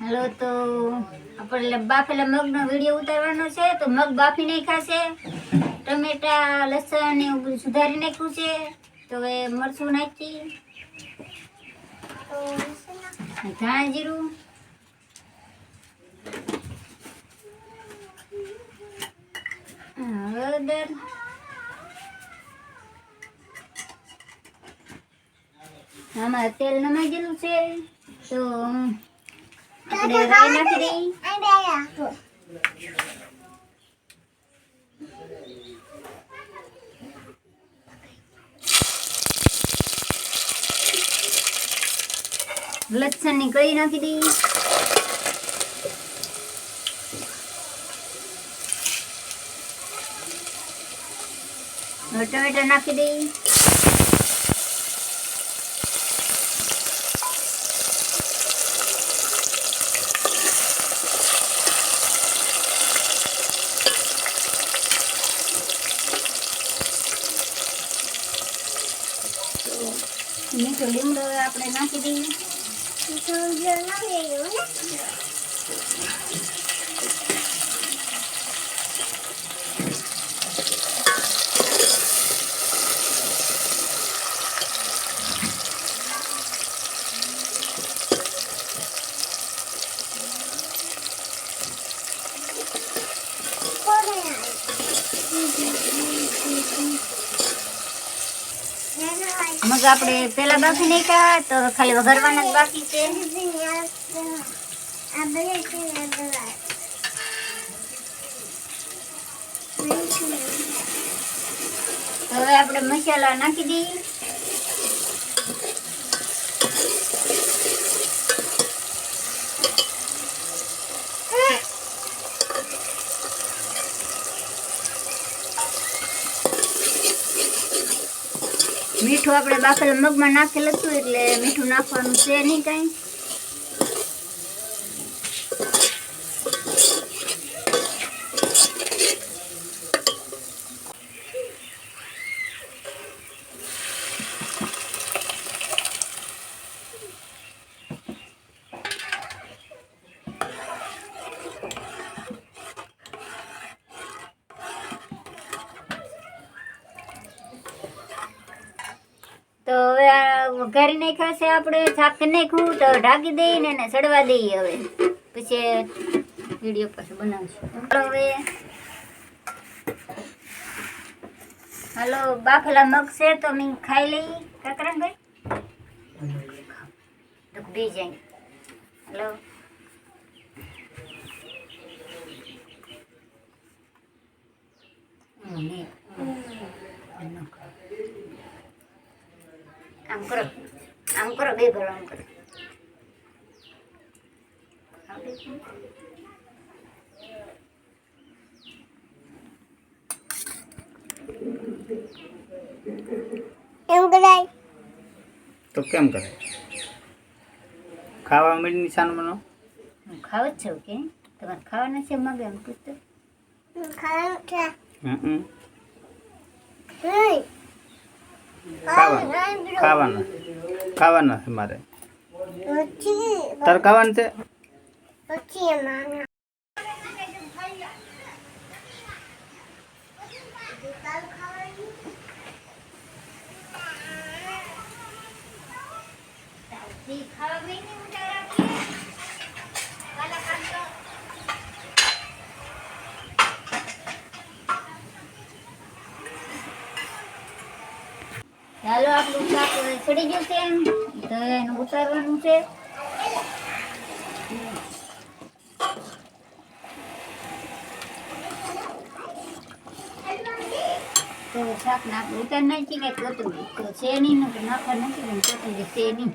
હાલો તો આપણે બાફેલા મગનો વીડિયો ઉતારવાનો છે, તો મગ બાફી નાખ્યા છે, ટમેટા, લસણ ને એવું સુધારી નાખ્યું છે, તો હવે મરચું નાખી. ધાણા જીરું હળદર આમાં તેલ નમાઈ ગયેલું છે, તો આપણે રાઈ નાખી દઈ લસણની કળી નાખી દઈ હવે ટમેટા નાખી દઈ મીઠો લીમડો આપણે નાખી દઈએ. મગ આપણે પેલા બાફી નાખ્યા, તો ખાલી વઘારવાના જ બાકી છે. હવે આપણે મસાલા નાખી દઈએ. મીઠું આપણે બાફેલા મગમાં નાખેલું હતું એટલે મીઠું નાખવાનું છે નહીં કાંઈ. તો હવે આ વઘારી નાખ્યા છે આપણે નહીં નાખ્યું તો ઢાંકી દઈને એને સડવા દઈએ હવે. પછી વીડિયો પાછું બનાવશું. હવે હાલો બાફલા મગ છે તો મેં ખાઈ લઈએ. કાકરાભાઈ તો બી જાય હાલો હમ, નહીં. હમ, ન કરો. આમ કરો. આમ કરો બે કરો આમ કરો. આવડે છે? તો કેમ કરે ખાવા મીઠ નિશાન બનો હું ખાવ જ છું કે? તમારે ખાવાના છે મગ એમ પૂછતો. હમ. ખાવાના. ખાવાના. છે મારે. તાર ખાવાનું છે બી નહીં ઊંધા રાખીએ. કાલા કામ તો ચાલો આપણું શાક પડી ગયું છે એમ. તો એનું ઉતારવાનું છે. તો શાક ના આપણે ઉતાર નાખી કે કોથમીર તો છે નહીં નાખવા નથી કોથમીર છે નહીં.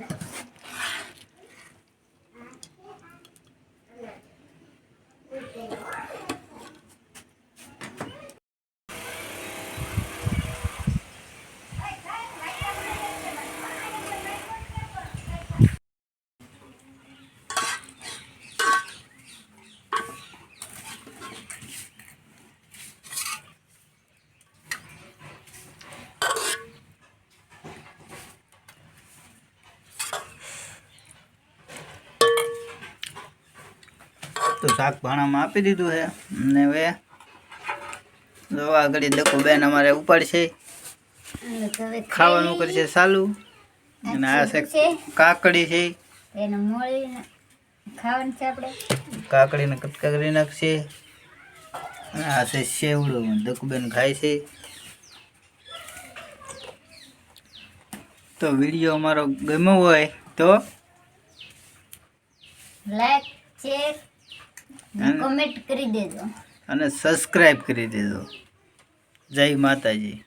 બધું શાક ભાણામાં આપી દીધું છે. અને હવે દવા આગળ દકો બેન અમારે ઉપાડશે તો ખાવાનું કરશે સાલું. અને આ છે કાકડી છે. એને મોળીને ખાવાનું છે આપણે. કાકડીને કટકા કરી નાખશે. અને આ છે સેવડો દકુબેન ખાય છે. તો વીડિયો અમારો ગમ્યો હોય તો લાઈક શેર કોમેન્ટ કરી દેજો. અને સબસ્ક્રાઈબ કરી દેજો. જય માતાજી.